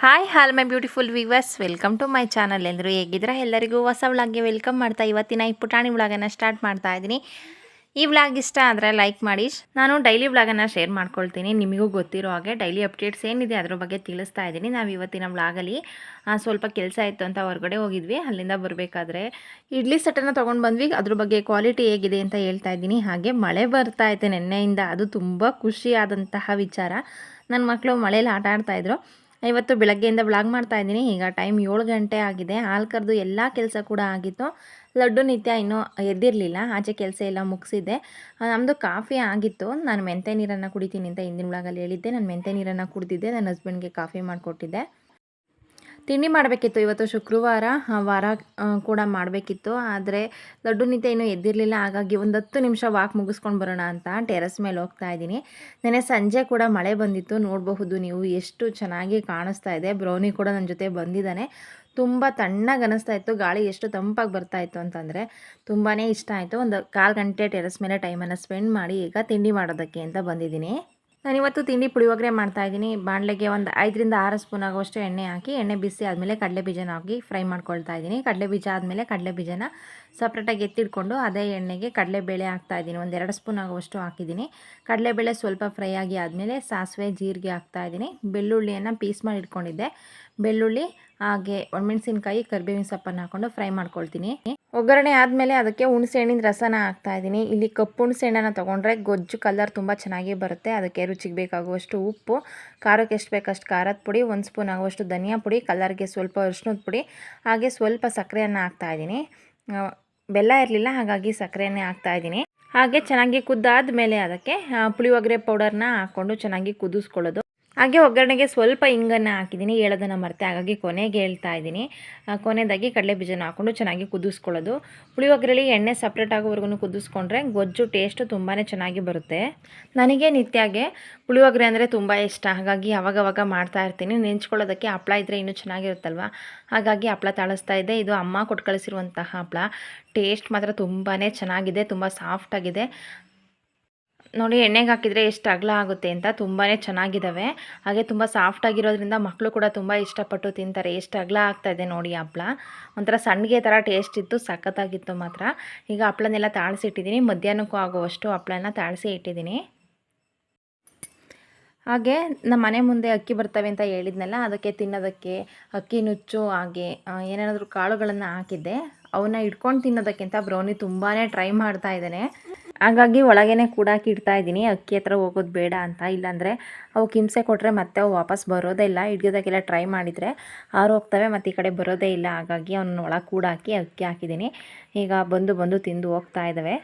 Hi all my beautiful viewers welcome to my channel ಎಲ್ಲರೂ ಹೇಗಿದ್ರೆ ಎಲ್ಲರಿಗೂ ಹೊಸ ವ್ಲಾಗ್ಗೆ ವೆಲ್ಕಮ್ ಮಾಡ್ತಾ ಇವತ್ತಿನ ಈ ಪುಟಾಣಿ ವ್ಲಾಗನ್ನು ಸ್ಟಾರ್ಟ್ ಮಾಡ್ತಾ ಇದ್ದೀನಿ. ಈ ವ್ಲಾಗ್ ಇಷ್ಟ ಆದರೆ ಲೈಕ್ ಮಾಡಿ. ನಾನು ಡೈಲಿ ವ್ಲಾಗನ್ನು ಶೇರ್ ಮಾಡ್ಕೊಳ್ತೀನಿ. ನಿಮಗೂ ಗೊತ್ತಿರೋ ಹಾಗೆ ಡೈಲಿ ಅಪ್ಡೇಟ್ಸ್ ಏನಿದೆ ಅದ್ರ ಬಗ್ಗೆ ತಿಳಿಸ್ತಾ ಇದ್ದೀನಿ. ನಾವು ಇವತ್ತಿನ ವ್ಲಾಗಲ್ಲಿ ಸ್ವಲ್ಪ ಕೆಲಸ ಇತ್ತು ಅಂತ ಹೊರಗಡೆ ಹೋಗಿದ್ವಿ. ಅಲ್ಲಿಂದ ಬರಬೇಕಾದ್ರೆ ಇಡ್ಲಿ ಸೆಟನ್ನು ತೊಗೊಂಡು ಬಂದ್ವಿ. ಅದ್ರ ಬಗ್ಗೆ ಕ್ವಾಲಿಟಿ ಹೇಗಿದೆ ಅಂತ ಹೇಳ್ತಾ ಇದ್ದೀನಿ. ಹಾಗೆ ಮಳೆ ಬರ್ತಾ ಇತ್ತು ನಿನ್ನೆಯಿಂದ. ಅದು ತುಂಬ ಖುಷಿಯಾದಂತಹ ವಿಚಾರ. ನನ್ನ ಮಕ್ಕಳು ಮಳೇಲಿ ಆಟ ಆಡ್ತಾಯಿದ್ರು ಇವತ್ತು ಬೆಳಗ್ಗೆಯಿಂದ ವ್ಲಾಗ್ ಮಾಡ್ತಾ ಇದ್ದೀನಿ. ಈಗ ಟೈಮ್ ಏಳು ಗಂಟೆ ಆಗಿದೆ. ಹಾಲು ಕರೆದು ಎಲ್ಲ ಕೆಲಸ ಕೂಡ ಆಗಿತ್ತು. ಲಡ್ಡು ನಿತ್ಯ ಇನ್ನೂ ಎದ್ದಿರಲಿಲ್ಲ. ಆಚೆ ಕೆಲಸ ಎಲ್ಲ ಮುಗಿಸಿದ್ದೆ. ನಮ್ಮದು ಕಾಫಿ ಆಗಿತ್ತು. ನಾನು ಮೆಂತೆ ನೀರನ್ನು ಕುಡಿತೀನಿ ಅಂತ ಹಿಂದಿನ ವ್ಲಾಗಲ್ಲಿ ಹೇಳಿದ್ದೆ. ನಾನು ಮೆಂತೆ ನೀರನ್ನು ಕುಡಿದಿದ್ದೆ. ನನ್ನ ಹಸ್ಬೆಂಡ್ಗೆ ಕಾಫಿ ಮಾಡಿಕೊಟ್ಟಿದ್ದೆ. ತಿಂಡಿ ಮಾಡಬೇಕಿತ್ತು ಇವತ್ತು ಶುಕ್ರವಾರ ವಾರ ಕೂಡ ಮಾಡಬೇಕಿತ್ತು. ಆದರೆ ಲಡ್ಡು ನಿತ್ಯ ಇನ್ನೂ ಎದ್ದಿರಲಿಲ್ಲ. ಹಾಗಾಗಿ ಒಂದು ಹತ್ತು ನಿಮಿಷ ವಾಕ್ ಮುಗಿಸ್ಕೊಂಡು ಬರೋಣ ಅಂತ ಟೆರೆಸ್ ಮೇಲೆ ಹೋಗ್ತಾ ಇದ್ದೀನಿ. ನೆನೆ ಸಂಜೆ ಕೂಡ ಮಳೆ ಬಂದಿತ್ತು. ನೋಡಬಹುದು ನೀವು ಎಷ್ಟು ಚೆನ್ನಾಗಿ ಕಾಣಿಸ್ತಾ ಇದೆ. ಬ್ರೌನಿ ಕೂಡ ನನ್ನ ಜೊತೆ ಬಂದಿದ್ದಾನೆ. ತುಂಬ ತಣ್ಣಗೆ ಅನಿಸ್ತಾ ಇತ್ತು. ಗಾಳಿ ಎಷ್ಟು ತಂಪಾಗಿ ಬರ್ತಾ ಇತ್ತು ಅಂತಂದರೆ ತುಂಬಾ ಇಷ್ಟ ಆಯಿತು. ಒಂದು ಕಾಲು ಗಂಟೆ ಟೆರೆಸ್ ಮೇಲೆ ಟೈಮನ್ನು ಸ್ಪೆಂಡ್ ಮಾಡಿ ಈಗ ತಿಂಡಿ ಮಾಡೋದಕ್ಕೆ ಅಂತ ಬಂದಿದ್ದೀನಿ. ನಾನಿವತ್ತು ತಿಂಡಿ ಪುಳಿಯೋಗರೆ ಮಾಡ್ತಾ ಇದ್ದೀನಿ. ಬಾಣಲೆಗೆ ಒಂದು ಐದರಿಂದ ಆರು ಸ್ಪೂನ್ ಆಗುವಷ್ಟು ಎಣ್ಣೆ ಹಾಕಿ, ಎಣ್ಣೆ ಬಿಸಿ ಆದಮೇಲೆ ಕಡಲೆ ಬೀಜನ ಹಾಕಿ ಫ್ರೈ ಮಾಡ್ಕೊಳ್ತಾ ಇದ್ದೀನಿ. ಕಡಲೆ ಬೀಜ ಆದಮೇಲೆ ಕಡಲೆ ಬೀಜನ ಸಪ್ರೇಟಾಗಿ ಎತ್ತಿಟ್ಕೊಂಡು ಅದೇ ಎಣ್ಣೆಗೆ ಕಡಲೆಬೇಳೆ ಹಾಕ್ತಾ ಇದ್ದೀನಿ. ಒಂದು ಎರಡು ಸ್ಪೂನ್ ಆಗುವಷ್ಟು ಹಾಕಿದ್ದೀನಿ. ಕಡಲೆಬೇಳೆ ಸ್ವಲ್ಪ ಫ್ರೈ ಆಗಿ ಆದಮೇಲೆ ಸಾಸಿವೆ, ಜೀರಿಗೆ ಹಾಕ್ತಾ ಇದ್ದೀನಿ. ಬೆಳ್ಳುಳ್ಳಿಯನ್ನು ಪೀಸ್ ಮಾಡಿ ಇಟ್ಕೊಂಡಿದ್ದೆ. ಬೆಳ್ಳುಳ್ಳಿ, ಹಾಗೆ ಒಣಮೆಣಸಿನಕಾಯಿ ಕರಿಬೇವಿನ ಸೊಪ್ಪನ್ನು ಹಾಕೊಂಡು ಫ್ರೈ ಮಾಡ್ಕೊಳ್ತೀನಿ. ಒಗ್ಗರಣೆ ಆದಮೇಲೆ ಅದಕ್ಕೆ ಹುಣಸೆ ಹಣ್ಣಿನ ರಸನ ಹಾಕ್ತಾ ಇದ್ದೀನಿ. ಇಲ್ಲಿ ಕಪ್ಪು ಹುಣಸೆ ಹಣ್ಣನ್ನು ತೊಗೊಂಡ್ರೆ ಗೊಜ್ಜು ಕಲರ್ ತುಂಬ ಚೆನ್ನಾಗಿ ಬರುತ್ತೆ. ಅದಕ್ಕೆ ರುಚಿಗೆ ಬೇಕಾಗುವಷ್ಟು ಉಪ್ಪು, ಖಾರಕ್ಕೆ ಎಷ್ಟು ಬೇಕಷ್ಟು ಖಾರದ ಪುಡಿ, ಒಂದು ಸ್ಪೂನ್ ಆಗುವಷ್ಟು ಧನಿಯಾ ಪುಡಿ, ಕಲರ್ಗೆ ಸ್ವಲ್ಪ ಅರಿಶಿನದ ಪುಡಿ, ಹಾಗೆ ಸ್ವಲ್ಪ ಸಕ್ಕರೆಯನ್ನು ಹಾಕ್ತಾ ಇದ್ದೀನಿ. ಬೆಲ್ಲ ಇರಲಿಲ್ಲ, ಹಾಗಾಗಿ ಸಕ್ಕರೆಯನ್ನೇ ಹಾಕ್ತಾ ಇದ್ದೀನಿ. ಹಾಗೆ ಚೆನ್ನಾಗಿ ಕುದ್ದಾದ ಮೇಲೆ ಅದಕ್ಕೆ ಪುಳಿಯೋಗರೆ ಪೌಡರ್ನ ಹಾಕ್ಕೊಂಡು ಚೆನ್ನಾಗಿ ಕುದಿಸ್ಕೊಳ್ಳೋದು. ಹಾಗೆ ಒಗ್ಗರಣೆಗೆ ಸ್ವಲ್ಪ ಹಿಂಗನ್ನು ಹಾಕಿದ್ದೀನಿ ಹೇಳೋದನ್ನು ಮರ್ತೆ ಹಾಗಾಗಿ ಕೊನೆಗೆ ಹೇಳ್ತಾ ಇದ್ದೀನಿ. ಕೊನೆದಾಗಿ ಕಡಲೆ ಬೀಜನ ಹಾಕ್ಕೊಂಡು ಚೆನ್ನಾಗಿ ಕುದಿಸ್ಕೊಳ್ಳೋದು. ಪುಳಿಯೋಗರೆಲಿ ಎಣ್ಣೆ ಸಪ್ರೇಟ್ ಆಗೋವರೆಗೂ ಕುದಿಸ್ಕೊಂಡ್ರೆ ಗೊಜ್ಜು ಟೇಸ್ಟು ತುಂಬಾ ಚೆನ್ನಾಗಿ ಬರುತ್ತೆ. ನನಗೆ ನಿತ್ಯಾಗೆ ಪುಳಿಯೋಗರೆ ಅಂದರೆ ತುಂಬ ಇಷ್ಟ. ಹಾಗಾಗಿ ಅವಾಗವಾಗ ಮಾಡ್ತಾ ಇರ್ತೀನಿ. ನೆಂಚ್ಕೊಳ್ಳೋದಕ್ಕೆ ಹಪ್ಳ ಇದ್ದರೆ ಇನ್ನೂ ಚೆನ್ನಾಗಿರುತ್ತಲ್ವ? ಹಾಗಾಗಿ ಹಪ್ಳ ತಾಳಿಸ್ತಾ ಇದೆ ಇದು ಅಮ್ಮ ಕೊಟ್ಟು ಕಳಿಸಿರುವಂತಹ ಹಪ್ಳ. ಟೇಸ್ಟ್ ಮಾತ್ರ ತುಂಬಾ ಚೆನ್ನಾಗಿದೆ, ತುಂಬ ಸಾಫ್ಟಾಗಿದೆ ನೋಡಿ, ಎಣ್ಣೆಗೆ ಹಾಕಿದರೆ ಎಷ್ಟು ಅಗಲ ಆಗುತ್ತೆ ಅಂತ ತುಂಬಾ ಚೆನ್ನಾಗಿದ್ದಾವೆ ಹಾಗೆ ತುಂಬ ಸಾಫ್ಟ್ ಆಗಿರೋದ್ರಿಂದ ಮಕ್ಕಳು ಕೂಡ ತುಂಬ ಇಷ್ಟಪಟ್ಟು ತಿಂತಾರೆ. ಎಷ್ಟು ಅಗಲ ಆಗ್ತಾ ಇದೆ ನೋಡಿ ಹಪ್ಳ. ಒಂಥರ ಸಣ್ಣಗೆ ಥರ ಟೇಸ್ಟ್ ಇತ್ತು, ಸಖತ್ತಾಗಿತ್ತು ಮಾತ್ರ. ಈಗ ಹಪ್ಳನೆಲ್ಲ ತಾಳ್ಸಿಟ್ಟಿದ್ದೀನಿ ಮಧ್ಯಾಹ್ನಕ್ಕೂ ಆಗುವಷ್ಟು ಹಪ್ಳನ ತಾಳಿಸಿ ಇಟ್ಟಿದ್ದೀನಿ ಹಾಗೆ ನಮ್ಮ ಮನೆ ಮುಂದೆ ಅಕ್ಕಿ ಬರ್ತವೆ ಅಂತ ಹೇಳಿದ್ನಲ್ಲ, ಅದಕ್ಕೆ ತಿನ್ನೋದಕ್ಕೆ ಅಕ್ಕಿ, ನುಚ್ಚು, ಹಾಗೆ ಏನೇನಾದರೂ ಕಾಳುಗಳನ್ನು ಹಾಕಿದ್ದೆ. ಅವನ್ನ ಇಟ್ಕೊಂಡು ತಿನ್ನೋದಕ್ಕಿಂತ ಬ್ರೌನಿ ತುಂಬಾ ಟ್ರೈ ಮಾಡ್ತಾ ಇದ್ದಾನೆ. ಹಾಗಾಗಿ ಒಳಗೇನೆ ಕೂಡಾಕಿ ಇಡ್ತಾ ಇದ್ದೀನಿ. ಅಕ್ಕಿ ಹತ್ರ ಹೋಗೋದು ಬೇಡ ಅಂತ. ಇಲ್ಲಾಂದರೆ ಅವು ಕಿಂಸೆ ಕೊಟ್ಟರೆ ಮತ್ತೆ ಅವು ವಾಪಸ್ ಬರೋದೇ ಇಲ್ಲ. ಹಿಡಿಯೋದಕ್ಕೆಲ್ಲ ಟ್ರೈ ಮಾಡಿದರೆ ಆರು ಹೋಗ್ತವೆ ಮತ್ತು ಈ ಕಡೆ ಬರೋದೇ ಇಲ್ಲ. ಹಾಗಾಗಿ ಅವನ್ನ ಒಳಗೆ ಕೂಡಾಕಿ ಅಕ್ಕಿ ಹಾಕಿದ್ದೀನಿ. ಈಗ ಬಂದು ಬಂದು ತಿಂದು ಹೋಗ್ತಾ ಇದ್ದಾವೆ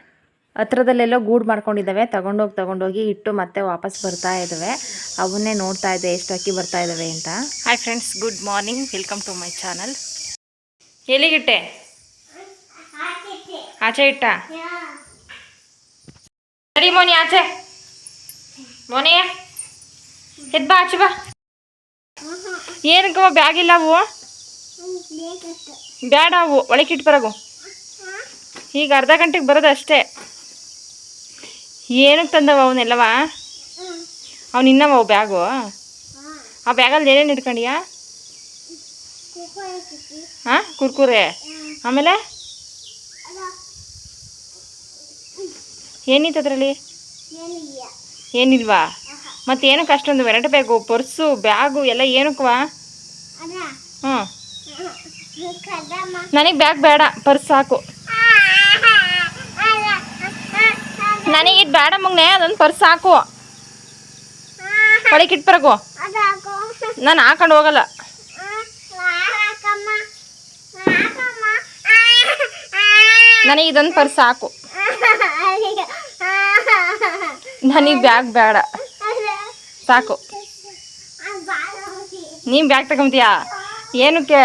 ಹತ್ರದಲ್ಲೆಲ್ಲೋ ಗೂಡು ಮಾಡ್ಕೊಂಡಿದ್ದಾವೆ ತಗೊಂಡೋಗಿ ತಗೊಂಡೋಗಿ ಇಟ್ಟು ಮತ್ತೆ ವಾಪಸ್ ಬರ್ತಾ ಇದ್ದಾವೆ ಅವನ್ನೇ ನೋಡ್ತಾ ಇದ್ದೆ ಎಷ್ಟು ಅಕ್ಕಿ ಬರ್ತಾ ಇದ್ದಾವೆ ಅಂತ. Hi friends good morning welcome to my channel ಎಲ್ಲಿಗಿಟ್ಟೆ? ಆಚೆ ಇಟ್ಟ? ನಡಿ ಮೋನಿ ಆಚೆ ಮೋನಿ ಎದ್ ಬಾ ಆಚೆ ಬಾ ಏನಕ್ಕವ ಬ್ಯಾಗ್ ಇಲ್ಲ ಅವು ಬೇಡ ಅವು ಒಳಗಿಟ್ಟು ಬರಗು ಈಗ ಅರ್ಧ ಗಂಟೆಗೆ ಬರೋದು ಅಷ್ಟೇ ಏನಕ್ಕೆ ತಂದವ ಅವನ್ನೆಲ್ಲವ ಅವ್ನು ಇನ್ನವ ಅವು ಬ್ಯಾಗು ಆ ಬ್ಯಾಗಲ್ಲಿ ಏನೇನು ಇಟ್ಕೊಂಡಿಯಾ ಹಾಂ ಕುರ್ಕುರೆ ಆಮೇಲೆ ಏನಿತ್ತು ಅದರಲ್ಲಿ ಏನಿಲ್ವಾ? ಮತ್ತೆ ಏನಕ್ಕೆ ಅಷ್ಟೊಂದು ವೆರೈಟಿ ಬ್ಯಾಗು, ಪರ್ಸು, ಬ್ಯಾಗು, ಎಲ್ಲ ಏನಕ್ಕವಾ ಹ್ಞೂ. ನನಗೆ ಬ್ಯಾಗ್ ಬೇಡ, ಪರ್ಸ್ ಸಾಕು. ನನಗೆ ಇದು ಬೇಡ ಮಗ್ನೆ, ಅದೊಂದು ಪರ್ಸ್ ಸಾಕು. ಒಳಗೆ ಇಟ್ಬರಗು ನಾನು ಹಾಕೊಂಡು ಹೋಗಲ್ಲ. ನನಗೆ ಇದೊಂದು ಪರ್ಸ್ ಸಾಕು. ನನಗೆ ಬ್ಯಾಗ್ ಬೇಡ. ಸಾಕು. ನೀನು ಬ್ಯಾಗ್ ತಗೊಂತೀಯಾ ಏನಕ್ಕೆ?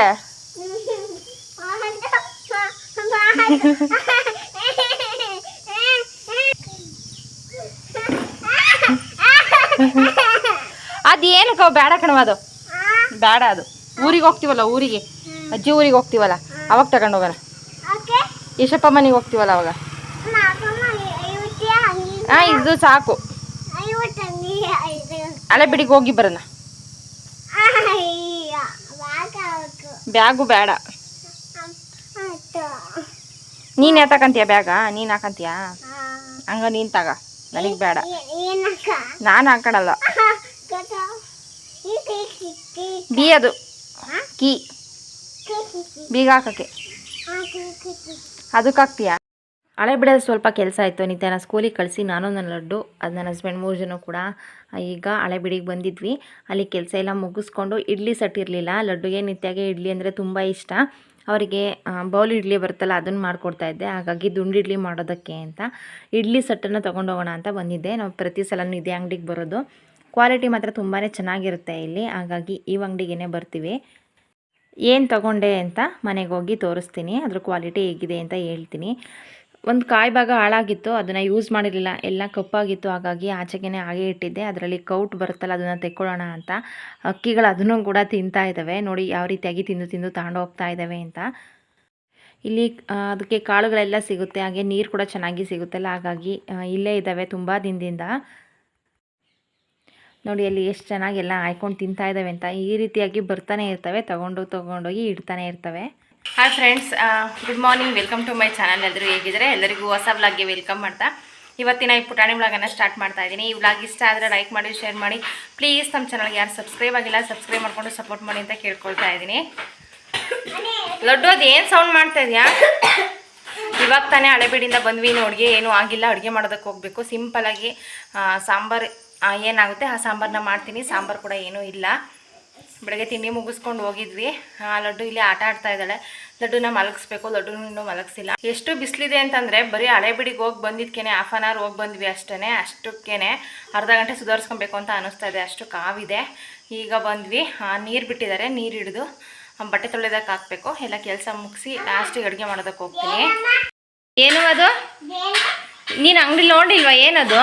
ಅದು ಏನಕ್ಕೆ ಅವು ಬೇಡ ಕಣವ ಅದು. ಬೇಡ ಅದು. ಊರಿಗೆ ಹೋಗ್ತೀವಲ್ಲ ಊರಿಗೆ. ಅಜ್ಜಿ ಊರಿಗೆ ಹೋಗ್ತೀವಲ್ಲ ಅವಾಗ ತಗೊಂಡೋಗೋಣ ಯಶಪ್ಪ ಮನೆಗೆ ಹೋಗ್ತೀವಲ್ಲ ಅವಾಗ. ಹಾಂ ಇದು ಸಾಕು. ಅಲೆ ಬಿಡಿಗೆ ಹೋಗಿ ಬರೋಣ ಬ್ಯಾಗು ಬೇಡ ನೀನು ಯಾತಕ್ಕಂತೀಯ ಬ್ಯಾಗ? ನೀನು ಹಾಕಂತೀಯ? ಹಂಗ ನೀನು ತಗ. ನನಗೆ ಬೇಡ ನಾನು ಹಾಕಣಲ್ಲ. ಬಿ ಅದು. ಕೀ. ಬೀಗ ಹಾಕಕ್ಕೆ. ಅದಕ್ಕೆ ಹಾಕ್ತೀಯಾ ಹಳೆ ಬಿಡೋದು ಸ್ವಲ್ಪ ಕೆಲಸ ಆಯಿತು. ನಿತ್ಯನ ಸ್ಕೂಲಿಗೆ ಕಳಿಸಿ ನಾನು ನನ್ನ ಲಡ್ಡು, ಅದು ನನ್ನ ಹಸ್ಬೆಂಡ್ ಮೂರು ಜನ ಕೂಡ ಈಗ ಹಳೆ ಬಿಡಿಗೆ ಬಂದಿದ್ವಿ. ಅಲ್ಲಿ ಕೆಲಸ ಎಲ್ಲ ಮುಗಿಸ್ಕೊಂಡು ಇಡ್ಲಿ ಸಟ್ಟಿರಲಿಲ್ಲ ಲಡ್ಡುಗೆ ನಿತ್ಯಗೆ ಇಡ್ಲಿ ಅಂದರೆ ತುಂಬ ಇಷ್ಟ. ಅವರಿಗೆ ಬೌಲ್ ಇಡ್ಲಿ ಬರುತ್ತಲ್ಲ ಅದನ್ನು ಮಾಡಿಕೊಡ್ತಾ ಇದ್ದೆ. ಹಾಗಾಗಿ ದುಂಡು ಇಡ್ಲಿ ಮಾಡೋದಕ್ಕೆ ಅಂತ. ಇಡ್ಲಿ ಸಟ್ಟನ್ನು ತೊಗೊಂಡು ಹೋಗೋಣ ಅಂತ ಬಂದಿದ್ದೆ. ನಾವು ಪ್ರತಿ ಸಲನೂ ಇದೇ ಅಂಗಡಿಗೆ ಬರೋದು. ಕ್ವಾಲಿಟಿ ಮಾತ್ರ ತುಂಬಾ ಚೆನ್ನಾಗಿರುತ್ತೆ ಇಲ್ಲಿ. ಹಾಗಾಗಿ ಈ ಅಂಗಡಿಗೆ ಬರ್ತೀವಿ. ಏನು ತಗೊಂಡೆ ಅಂತ ಮನೆಗೆ ಹೋಗಿ ತೋರಿಸ್ತೀನಿ. ಅದ್ರ ಕ್ವಾಲಿಟಿ ಹೇಗಿದೆ ಅಂತ ಹೇಳ್ತೀನಿ. ಒಂದು ಕಾಯಿ ಭಾಗ ಹಾಳಾಗಿತ್ತು, ಅದನ್ನು ಯೂಸ್ ಮಾಡಿರಲಿಲ್ಲ. ಎಲ್ಲ ಕಪ್ಪಾಗಿತ್ತು. ಹಾಗಾಗಿ ಆಚೆಗೆ ಹಾಗೆ ಇಟ್ಟಿದ್ದೆ. ಅದರಲ್ಲಿ ಕೌಟ್ ಬರುತ್ತಲ್ಲ, ಅದನ್ನು ತೆಕ್ಕೊಳ್ಳೋಣ ಅಂತ. ಅಕ್ಕಿಗಳು ಅದನ್ನು ಕೂಡ ತಿಂತಾ ಇದ್ದಾವೆ ನೋಡಿ ಯಾವ ರೀತಿಯಾಗಿ ತಿಂದು ತಿಂದು ತಗೊಂಡು ಹೋಗ್ತಾ ಇದ್ದಾವೆ ಅಂತ. ಇಲ್ಲಿ ಅದಕ್ಕೆ ಕಾಳುಗಳೆಲ್ಲ ಸಿಗುತ್ತೆ. ಹಾಗೆ ನೀರು ಕೂಡ ಚೆನ್ನಾಗಿ ಸಿಗುತ್ತಲ್ಲ. ಹಾಗಾಗಿ ಇಲ್ಲೇ ಇದ್ದಾವೆ ತುಂಬ ದಿನದಿಂದ. ನೋಡಿ ಅಲ್ಲಿ ಎಷ್ಟು ಚೆನ್ನಾಗಿ ಎಲ್ಲ ಹಾಯ್ಕೊಂಡು ತಿಂತಾ ಇದ್ದಾವೆ ಅಂತ. ಈ ರೀತಿಯಾಗಿ ಬರ್ತಾನೆ ಇರ್ತವೆ. ತಗೊಂಡು, ತೊಗೊಂಡೋಗಿ ಇಡ್ತಾನೆ ಇರ್ತವೆ. Hi friends good morning welcome to my channel ಎಲ್ಲರೂ ಹೇಗಿದ್ದಾರೆ? ಎಲ್ಲರಿಗೂ ಹೊಸ ವ್ಲಾಗ್ಗೆ ವೆಲ್ಕಮ್ ಮಾಡ್ತಾ. ಇವತ್ತಿನ ಈ ಪುಟಾಣಿ ವ್ಲಾಗನ್ನು ಸ್ಟಾರ್ಟ್ ಮಾಡ್ತಾ ಇದ್ದೀನಿ. ಈ ವ್ಲಾಗ್ ಇಷ್ಟ ಆದರೆ ಲೈಕ್ ಮಾಡಿ ಶೇರ್ ಮಾಡಿ. ಪ್ಲೀಸ್ ನಮ್ಮ ಚಾನಲ್ಗೆ ಯಾರು ಸಬ್ಸ್ಕ್ರೈಬ್ ಆಗಿಲ್ಲ ಸಬ್ಸ್ಕ್ರೈಬ್ ಮಾಡ್ಕೊಂಡು ಸಪೋರ್ಟ್ ಮಾಡಿ ಅಂತ ಕೇಳ್ಕೊಳ್ತಾ ಇದ್ದೀನಿ. ಲಡ್ಡು ಅದು ಏನು ಸೌಂಡ್ ಮಾಡ್ತಾ ಇದೆಯಾ? ಇವಾಗ ತಾನೇ ಹಳೆಬೀಡಿಂದ ಬಂದ್ವಿ ಇನ್ನು ಅಡುಗೆ ಏನೂ ಆಗಿಲ್ಲ. ಅಡುಗೆ ಮಾಡೋದಕ್ಕೆ ಹೋಗಬೇಕು. ಸಿಂಪಲಾಗಿ ಸಾಂಬಾರು ಏನಾಗುತ್ತೆ ಆ ಸಾಂಬಾರನ್ನ ಮಾಡ್ತೀನಿ. ಸಾಂಬಾರು ಕೂಡ ಏನೂ ಇಲ್ಲ. ಬೆಳಗ್ಗೆ ತಿಂಡಿ ಮುಗಿಸ್ಕೊಂಡು ಹೋಗಿದ್ವಿ. ಆ, ಲಡ್ಡು ಇಲ್ಲಿ ಆಟ ಆಡ್ತಾ ಇದ್ದಾಳೆ. ಲಡ್ಡುನ ಮಲಗಿಸ್ಬೇಕು ಲಡ್ಡು ಇನ್ನೂ ಮಲಗಿಸಿಲ್ಲ. ಎಷ್ಟು ಬಿಸಿಲಿದೆ ಅಂತಂದರೆ ಬರೀ ಹಳೆಬಿಡಿಗೆ ಹೋಗಿ ಬಂದಿದ್ಕೇನೆ ಹಾಫ್ ಆನ್ ಅವರ್ ಹೋಗಿ ಬಂದ್ವಿ ಅಷ್ಟೇ ಅಷ್ಟಕ್ಕೇನೆ ಅರ್ಧ ಗಂಟೆ ಸುಧಾರಿಸ್ಕೊಬೇಕು ಅಂತ ಅನಿಸ್ತಾ ಇದೆ. ಅಷ್ಟು ಕಾವಿದೆ. ಈಗ ಬಂದ್ವಿ. ನೀರು ಬಿಟ್ಟಿದ್ದಾರೆ ನೀರು ಹಿಡಿದು ಬಟ್ಟೆ ತೊಳೆದಕ್ಕೆ ಹಾಕಬೇಕು. ಎಲ್ಲ ಕೆಲಸ ಮುಗಿಸಿ ಲಾಸ್ಟಿಗೆ ಅಡುಗೆ ಮಾಡೋದಕ್ಕೆ ಹೋಗ್ತೀನಿ. ಏನು ಅದು? ನೀನು ಅಂಗಡಿ ನೋಡಿಲ್ವಾ ಏನದು?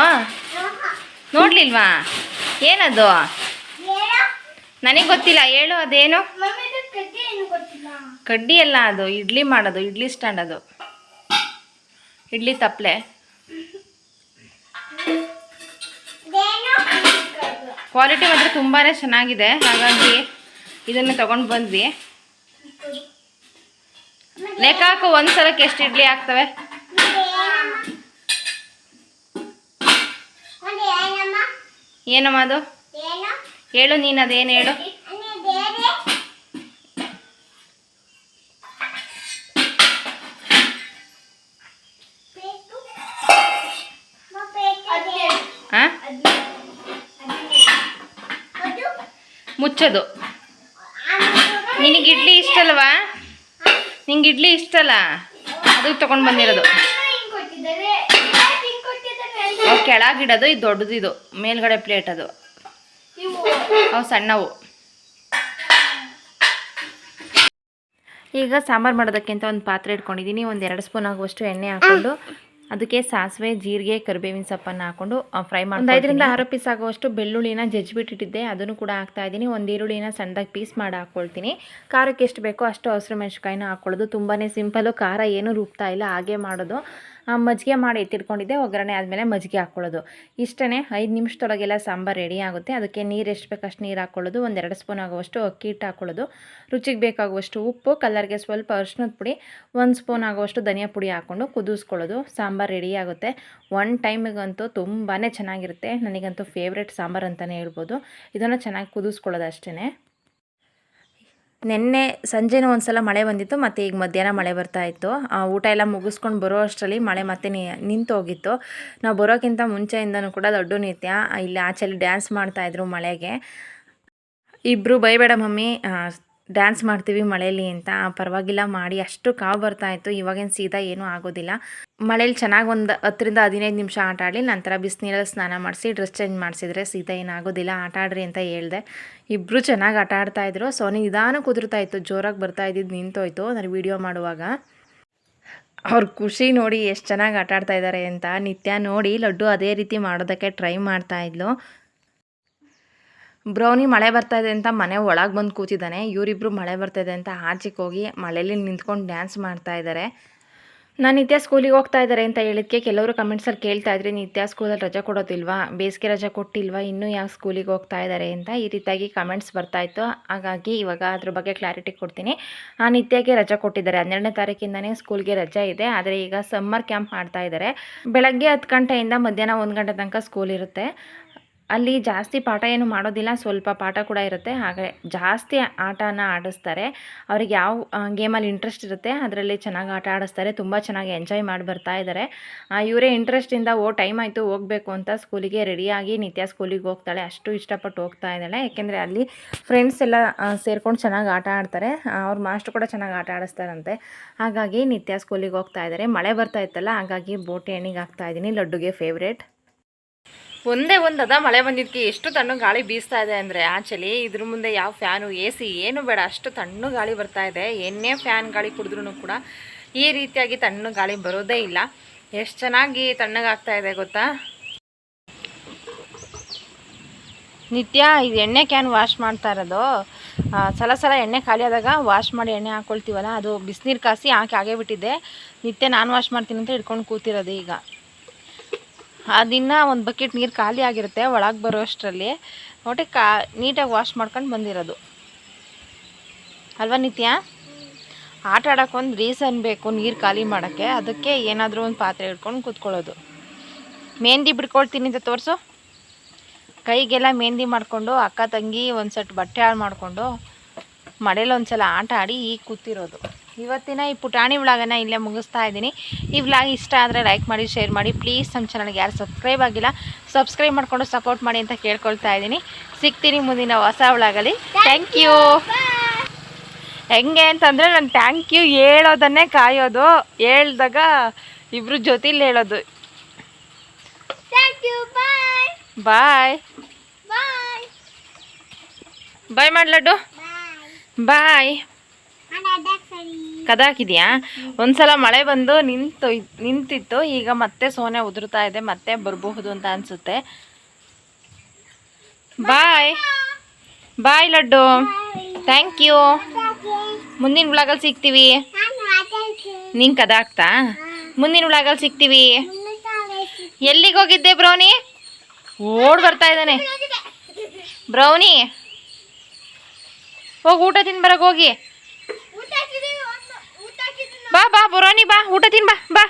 ನೋಡ್ಲಿಲ್ವಾ? ಏನದು? ನನಗೆ ಗೊತ್ತಿಲ್ಲ ಹೇಳು ಅದೇನು? ಕಡ್ಡಿ ಅಲ್ಲ ಅದು ಇಡ್ಲಿ ಮಾಡೋದು ಇಡ್ಲಿ ಸ್ಟ್ಯಾಂಡ್ ಅದು. ಇಡ್ಲಿ ತಪ್ಪಲೆ ಕ್ವಾಲಿಟಿ ಮಾತ್ರ ತುಂಬಾ ಚೆನ್ನಾಗಿದೆ ಹಾಗಾಗಿ ಇದನ್ನು ತಗೊಂಡು ಬಂದ್ವಿ. ಲೆಕ್ಕ ಹಾಕು ಒಂದು ಸಲಕ್ಕೆ ಎಷ್ಟು ಇಡ್ಲಿ ಆಗ್ತವೆ? ಏನಮ್ಮ? ಅದು? ಹೇಳು ನೀನು ಅದೇನು ಹೇಳು. ಮುಚ್ಚೋದು. ನಿನಗೆ ಇಡ್ಲಿ ಇಷ್ಟ ಅಲ್ವಾ? ನಿಂಗೆ ಇಡ್ಲಿ ಇಷ್ಟ ಅಲ್ಲ? ಅದಕ್ಕೆ ತೊಗೊಂಡು ಬಂದಿರೋದು. ಕೆಳಗಿಡೋದು ಇದು ದೊಡ್ಡದು ಇದು ಮೇಲ್ಗಡೆ ಪ್ಲೇಟ್ ಅದು. ಅವು ಸಣ್ಣವು. ಈಗ ಸಾಂಬಾರು ಮಾಡೋದಕ್ಕೆ ಅಂತ ಒಂದು ಪಾತ್ರೆ ಇಟ್ಕೊಂಡಿದ್ದೀನಿ. ಒಂದು ಎರಡು ಸ್ಪೂನ್ ಆಗುವಷ್ಟು ಎಣ್ಣೆ ಹಾಕ್ಕೊಂಡು ಅದಕ್ಕೆ ಸಾಸಿವೆ ಜೀರಿಗೆ ಕರಿಬೇವಿನ ಸೊಪ್ಪನ್ನು ಹಾಕೊಂಡು ಫ್ರೈ ಮಾಡಿ ಒಂದು ಐದರಿಂದ ಆರು ಪೀಸ್ ಆಗುವಷ್ಟು ಬೆಳ್ಳುಳ್ಳಿನ ಜಜ್ಜಿಬಿಟ್ಟಿಟ್ಟಿದ್ದೆ. ಅದನ್ನು ಕೂಡ ಹಾಕ್ತಾ ಇದ್ದೀನಿ. ಒಂದು ಈರುಳ್ಳಿನ ಸಣ್ಣದಾಗಿ ಪೀಸ್ ಮಾಡಿ ಹಾಕ್ಕೊಳ್ತೀನಿ. ಖಾರಕ್ಕೆ ಎಷ್ಟು ಬೇಕೋ ಅಷ್ಟು ಹಸಿರು ಮೆಣಸಿನ್ಕಾಯಿನ ಹಾಕ್ಕೊಳ್ಳೋದು ತುಂಬಾ ಸಿಂಪಲ್ಲು ಖಾರ ಏನೂ ರುಬ್ತಾ ಇಲ್ಲ ಹಾಗೆ ಮಾಡೋದು. ಮಜ್ಜಿಗೆ ಮಾಡಿ ಎತ್ತಿಟ್ಕೊಂಡಿದ್ದೆ, ಒಗ್ಗರಣೆ ಆದಮೇಲೆ ಮಜ್ಜಿಗೆ ಹಾಕ್ಕೊಳ್ಳೋದು ಇಷ್ಟೇ ಐದು ನಿಮಿಷದೊಳಗೆಲ್ಲ ಸಾಂಬಾರು ರೆಡಿ ಆಗುತ್ತೆ. ಅದಕ್ಕೆ ನೀರು ಎಷ್ಟು ಬೇಕು ಅಷ್ಟು ನೀರು ಹಾಕ್ಕೊಳ್ಳೋದು ಒಂದೆರಡು ಸ್ಪೂನ್ ಆಗುವಷ್ಟು ಅಕ್ಕಿ ಹಿಟ್ಟು ಹಾಕ್ಕೊಳ್ಳೋದು ರುಚಿಗೆ ಬೇಕಾಗುವಷ್ಟು ಉಪ್ಪು ಕಲರ್ಗೆ ಸ್ವಲ್ಪ ಅರ್ಶಿನದ ಪುಡಿ, ಒಂದು ಸ್ಪೂನ್ ಆಗುವಷ್ಟು ಧನಿಯಾ ಪುಡಿ ಹಾಕ್ಕೊಂಡು ಕುದಿಸ್ಕೊಳ್ಳೋದು. ಸಾಂಬಾರು ರೆಡಿ ಆಗುತ್ತೆ. ಒನ್ ಟೈಮಿಗಂತೂ ತುಂಬಾ ಚೆನ್ನಾಗಿರುತ್ತೆ. ನನಗಂತೂ ಫೇವ್ರೇಟ್ ಸಾಂಬಾರು ಅಂತಲೇ ಹೇಳ್ಬೋದು. ಇದನ್ನು ಚೆನ್ನಾಗಿ ಕುದಿಸ್ಕೊಳ್ಳೋದು ಅಷ್ಟೇ ನಿನ್ನೆ ಸಂಜೆನೂ ಒಂದ್ಸಲ ಮಳೆ ಬಂದಿತ್ತು, ಮತ್ತು ಈಗ ಮಧ್ಯಾಹ್ನ ಮಳೆ ಬರ್ತಾ ಇತ್ತು. ಊಟ ಎಲ್ಲ ಮುಗಿಸ್ಕೊಂಡು ಬರೋ ಅಷ್ಟರಲ್ಲಿ ಮಳೆ ಮತ್ತೆ ನಿಂತು ಹೋಗಿತ್ತು. ನಾವು ಬರೋಕ್ಕಿಂತ ಮುಂಚೆಯಿಂದನೂ ಕೂಡ ದೊಡ್ಡ ನಿತ್ಯ. ಇಲ್ಲಿ ಆಚೆಲ್ಲಿ ಡ್ಯಾನ್ಸ್ ಮಾಡ್ತಾಯಿದ್ರು ಮಳೆಗೆ. ಇಬ್ಬರು ಬೈಬೇಡ ಮಮ್ಮಿ. ಡ್ಯಾನ್ಸ್ ಮಾಡ್ತೀವಿ ಮಳೆಯಲ್ಲಿ ಅಂತ ಪರವಾಗಿಲ್ಲ ಮಾಡಿ ಅಷ್ಟು ಕಾವು ಬರ್ತಾ ಇತ್ತು. ಇವಾಗೇನು ಸೀದಾ ಏನೂ ಆಗೋದಿಲ್ಲ. ಮಳೇಲಿ ಚೆನ್ನಾಗಿ ಒಂದು ಹತ್ತರಿಂದ ಹದಿನೈದು ನಿಮಿಷ ಆಟ ಆಡಲಿ, ನಂತರ ಬಿಸಿನೀರಲ್ಲಿ ಸ್ನಾನ ಮಾಡಿಸಿ ಡ್ರೆಸ್ ಚೇಂಜ್ ಮಾಡಿಸಿದ್ರೆ ಸೀದಾ ಏನಾಗೋದಿಲ್ಲ ಆಟ ಆಡ್ರಿ ಅಂತ ಹೇಳ್ದೆ. ಇಬ್ಬರು ಚೆನ್ನಾಗಿ ಆಟ ಆಡ್ತಾಯಿದ್ರು ಸೊ ನಿಧಾನ ಕುದುರ್ತಾ ಇತ್ತು. ಜೋರಾಗಿ ಬರ್ತಾ ಇದ್ದಿದ್ದು ನಿಂತೋಯ್ತು. ನಾನು ವೀಡಿಯೋ ಮಾಡುವಾಗ, ಅವ್ರ ಖುಷಿ ನೋಡಿ ಎಷ್ಟು ಚೆನ್ನಾಗಿ ಆಟ ಆಡ್ತಾ ಇದ್ದಾರೆ ಅಂತ ನಿತ್ಯ ನೋಡಿ ಲಡ್ಡು ಅದೇ ರೀತಿ ಮಾಡೋದಕ್ಕೆ ಟ್ರೈ ಮಾಡ್ತಾ ಇದ್ಲು. ಬ್ರೌನಿ ಮಳೆ ಬರ್ತಾ ಇದೆ ಅಂತ ಮನೆ ಒಳಗೆ ಬಂದು ಕೂತಿದ್ದಾನೆ. ಇವರಿಬ್ರು ಮಳೆ ಬರ್ತಾ ಇದೆ ಅಂತ ಆಚೆಗೆ ಹೋಗಿ ಮಳೆಯಲ್ಲಿ ನಿಂತ್ಕೊಂಡು ಡ್ಯಾನ್ಸ್ ಮಾಡ್ತಾ ಇದ್ದಾರೆ ನಾನು ನಿತ್ಯ ಸ್ಕೂಲಿಗೆ ಹೋಗ್ತಾ ಇದ್ದಾರೆ ಅಂತ ಹೇಳಿದ್ಕೆ ಕೆಲವರು ಕಮೆಂಟ್ಸಲ್ಲಿ ಕೇಳ್ತಾ ಇದ್ರಿ, ನಿತ್ಯ ಸ್ಕೂಲಲ್ಲಿ ರಜೆ ಕೊಡೋದಿಲ್ವಾ? ಬೇಸಿಗೆ ರಜೆ ಕೊಟ್ಟಿಲ್ವಾ? ಇನ್ನೂ ಯಾವ ಸ್ಕೂಲಿಗೆ ಹೋಗ್ತಾ ಇದ್ದಾರೆ ಅಂತ ಈ ರೀತಿಯಾಗಿ ಕಮೆಂಟ್ಸ್ ಬರ್ತಾ ಇತ್ತು. ಹಾಗಾಗಿ ಇವಾಗ ಅದ್ರ ಬಗ್ಗೆ ಕ್ಲಾರಿಟಿ ಕೊಡ್ತೀನಿ. ಆ ನಿತ್ಯಗೆ ರಜೆ ಕೊಟ್ಟಿದ್ದಾರೆ. ಹನ್ನೆರಡನೇ ತಾರೀಕಿಂದನೇ ಸ್ಕೂಲ್ಗೆ ರಜೆ ಇದೆ. ಆದರೆ ಈಗ ಸಮ್ಮರ್ ಕ್ಯಾಂಪ್ ಮಾಡ್ತಾ ಇದ್ದಾರೆ ಬೆಳಗ್ಗೆ ಹತ್ತು ಗಂಟೆಯಿಂದ ಮಧ್ಯಾಹ್ನ ಒಂದು ಗಂಟೆ ತನಕ ಸ್ಕೂಲ್ ಇರುತ್ತೆ. ಅಲ್ಲಿ ಜಾಸ್ತಿ ಪಾಠ ಏನು ಮಾಡೋದಿಲ್ಲ, ಸ್ವಲ್ಪ ಪಾಠ ಕೂಡ ಇರುತ್ತೆ. ಹಾಗೆ ಜಾಸ್ತಿ ಆಟನ ಆಡಿಸ್ತಾರೆ. ಅವ್ರಿಗೆ ಯಾವ ಗೇಮಲ್ಲಿ ಇಂಟ್ರೆಸ್ಟ್ ಇರುತ್ತೆ, ಅದರಲ್ಲಿ ಚೆನ್ನಾಗಿ ಆಟ ಆಡಿಸ್ತಾರೆ, ತುಂಬ ಚೆನ್ನಾಗಿ ಎಂಜಾಯ್ ಮಾಡಿ ಬರ್ತಾ ಇದ್ದಾರೆ. ಇವರೇ ಇಂಟ್ರೆಸ್ಟಿಂದ ಓ ಟೈಮ್ ಆಯಿತು, ಹೋಗಬೇಕು ಅಂತ ಸ್ಕೂಲಿಗೆ ರೆಡಿಯಾಗಿ ನಿತ್ಯ ಸ್ಕೂಲಿಗೆ ಹೋಗ್ತಾಳೆ. ಅಷ್ಟು ಇಷ್ಟಪಟ್ಟು ಹೋಗ್ತಾ ಇದ್ದಾಳೆ. ಯಾಕೆಂದರೆ ಅಲ್ಲಿ ಫ್ರೆಂಡ್ಸ್ ಎಲ್ಲ ಸೇರ್ಕೊಂಡು ಚೆನ್ನಾಗಿ ಆಟ ಆಡ್ತಾರೆ. ಅವ್ರ ಮಾಸ್ಟ್ರು ಕೂಡ ಚೆನ್ನಾಗಿ ಆಟ ಆಡಿಸ್ತಾರಂತೆ. ಹಾಗಾಗಿ ನಿತ್ಯ ಸ್ಕೂಲಿಗೆ ಹೋಗ್ತಾ ಇದ್ದಾರೆ. ಮಳೆ ಬರ್ತಾ ಇತ್ತಲ್ಲ, ಹಾಗಾಗಿ ಬೋಟಿ ಎಣ್ಣಿಗೆ ಹಾಕ್ತಾ ಇದ್ದೀನಿ. ಲಡ್ಡುಗೆ ಫೇವ್ರೇಟ್ ಒಂದೇ ಒಂದು ಅದ, ಮಳೆ ಬಂದಿದ್ದಕ್ಕೆ ಎಷ್ಟು ತಣ್ಣು ಗಾಳಿ ಬೀಸ್ತಾ ಇದೆ ಅಂದರೆ, ಆಚಲಿ ಇದ್ರ ಮುಂದೆ ಯಾವ ಫ್ಯಾನು ಎ ಸಿ ಏನು ಬೇಡ, ಅಷ್ಟು ತಣ್ಣು ಗಾಳಿ ಬರ್ತಾ ಇದೆ. ಏನೇ ಫ್ಯಾನ್ ಗಾಳಿ ಕುಡಿದ್ರೂ ಕೂಡ ಈ ರೀತಿಯಾಗಿ ತಣ್ಣು ಗಾಳಿ ಬರೋದೇ ಇಲ್ಲ. ಎಷ್ಟು ಚೆನ್ನಾಗಿ ತಣ್ಣಗಾಗ್ತಾ ಇದೆ ಗೊತ್ತಾ? ನಿತ್ಯ ಇದು ಎಣ್ಣೆ ಕ್ಯಾನ್ ವಾಶ್ ಮಾಡ್ತಾ ಇರೋದು. ಸಲ ಸಲ ಎಣ್ಣೆ ಖಾಲಿ ಆದಾಗ ವಾಶ್ ಮಾಡಿ ಎಣ್ಣೆ ಹಾಕ್ಕೊಳ್ತೀವಲ್ಲ ಅದು ಬಿಸಿನೀರು ಕಾಸಿ ಹಾಕಿ ಆಗೇ ಬಿಟ್ಟಿದ್ದೆ. ನಿತ್ಯ ನಾನು ವಾಶ್ ಮಾಡ್ತೀನಿ ಅಂತ ಹಿಡ್ಕೊಂಡು ಕೂತಿರೋದು ಈಗ. ಅದಿನ್ನ ಒಂದು ಬಕೆಟ್ ನೀರು ಖಾಲಿ ಆಗಿರುತ್ತೆ, ಒಳಗೆ ಬರೋ ನೋಡಿ ಕಾ, ನೀಟಾಗಿ ವಾಶ್ ಮಾಡ್ಕೊಂಡು ಬಂದಿರೋದು. ಅಲ್ವಾ ನಿತ್ಯ? ಆಟ ಆಡೋಕೆ ಒಂದು ರೀಸನ್ ಬೇಕು ನೀರು ಖಾಲಿ ಮಾಡೋಕ್ಕೆ. ಅದಕ್ಕೆ ಏನಾದರೂ ಒಂದು ಪಾತ್ರೆ ಇಟ್ಕೊಂಡು ಕೂತ್ಕೊಳ್ಳೋದು. ಮೆಹಂದಿ ಬಿಡ್ಕೊಳ್ತೀನಿ ಅಂತ ತೋರಿಸು. ಕೈಗೆಲ್ಲ ಮೆಹಂದಿ ಮಾಡಿಕೊಂಡು, ಅಕ್ಕ ತಂಗಿ ಒಂದು ಸೆಟ್ ಬಟ್ಟೆ ಹಾಳು ಮಾಡಿಕೊಂಡು ಮಡೇಲಿ ಒಂದು ಸಲ ಆಟ ಆಡಿ ಈಗ ಕೂತಿರೋದು. ಇವತ್ತಿನ ಈ ಪುಟಾಣಿ ವ್ಲಾಗನ್ನ ಇಲ್ಲೇ ಮುಗಿಸ್ತಾ ಇದ್ದೀನಿ. ಈ ವ್ಲಾಗ್ ಇಷ್ಟ ಆದರೆ ಲೈಕ್ ಮಾಡಿ ಶೇರ್ ಮಾಡಿ. ಪ್ಲೀಸ್ ನಮ್ಮ ಚಾನಲ್ಗೆ ಯಾರು ಸಬ್ಸ್ಕ್ರೈಬ್ ಆಗಿಲ್ಲ ಸಬ್ಸ್ಕ್ರೈಬ್ ಮಾಡಿಕೊಂಡು ಸಪೋರ್ಟ್ ಮಾಡಿ ಅಂತ ಕೇಳ್ಕೊಳ್ತಾ ಇದ್ದೀನಿ. ಸಿಗ್ತೀನಿ ಮುಂದಿನ ಹೊಸ ವ್ಲಾಗಲ್ಲಿ ಥ್ಯಾಂಕ್ ಯು ಹೆಂಗೆ ಅಂತಂದರೆ ನಾನು ಥ್ಯಾಂಕ್ ಯು ಹೇಳೋದನ್ನೇ ಕಾಯೋದು. ಹೇಳ್ದಾಗ ಇಬ್ಬರ ಜೊತೆಲಿ ಹೇಳೋದು. ಬಾಯ್ Bye. ಬಾಯ್ ಮಾಡ್ಲಡ್ಡು. ಬಾಯ್ Another sorry. ಕದ ಹಾಕಿದ್ಯಾ ಒಂದ್ಸಲ ಮಳೆ ಬಂದು ನಿಂತು ನಿಂತಿತ್ತು, ಈಗ ಮತ್ತೆ ಸೋನೆ ಉದುರ್ತಾ ಇದೆ, ಮತ್ತೆ ಬರಬಹುದು ಅಂತ ಅನ್ಸುತ್ತೆ. Bye. Bye Laddu. Thank you ಮುಂದಿನ ವ್ಲಾಗಲ್ಲಿ ಸಿಗ್ತೀವಿ. ನೀನು ಕದಾಕ್ತಾ? ಮುಂದಿನ ವ್ಲಾಗಲ್ಲಿ ಸಿಗ್ತೀವಿ. ಎಲ್ಲಿಗೆ ಹೋಗಿದ್ದೆ ಬ್ರೌನಿ? ಓಡ್ ಬರ್ತಾ ಇದ್ದಾನೆ. ಬ್ರೌನಿ, ಹೋಗಿ ಊಟ ತಿನ್ ಹೋಗಿ. ಬಾ ಬಾ ಬ್ರೌನಿ ಬಾ ಊಟ ತಿನ್ ಬಾ ಬಾ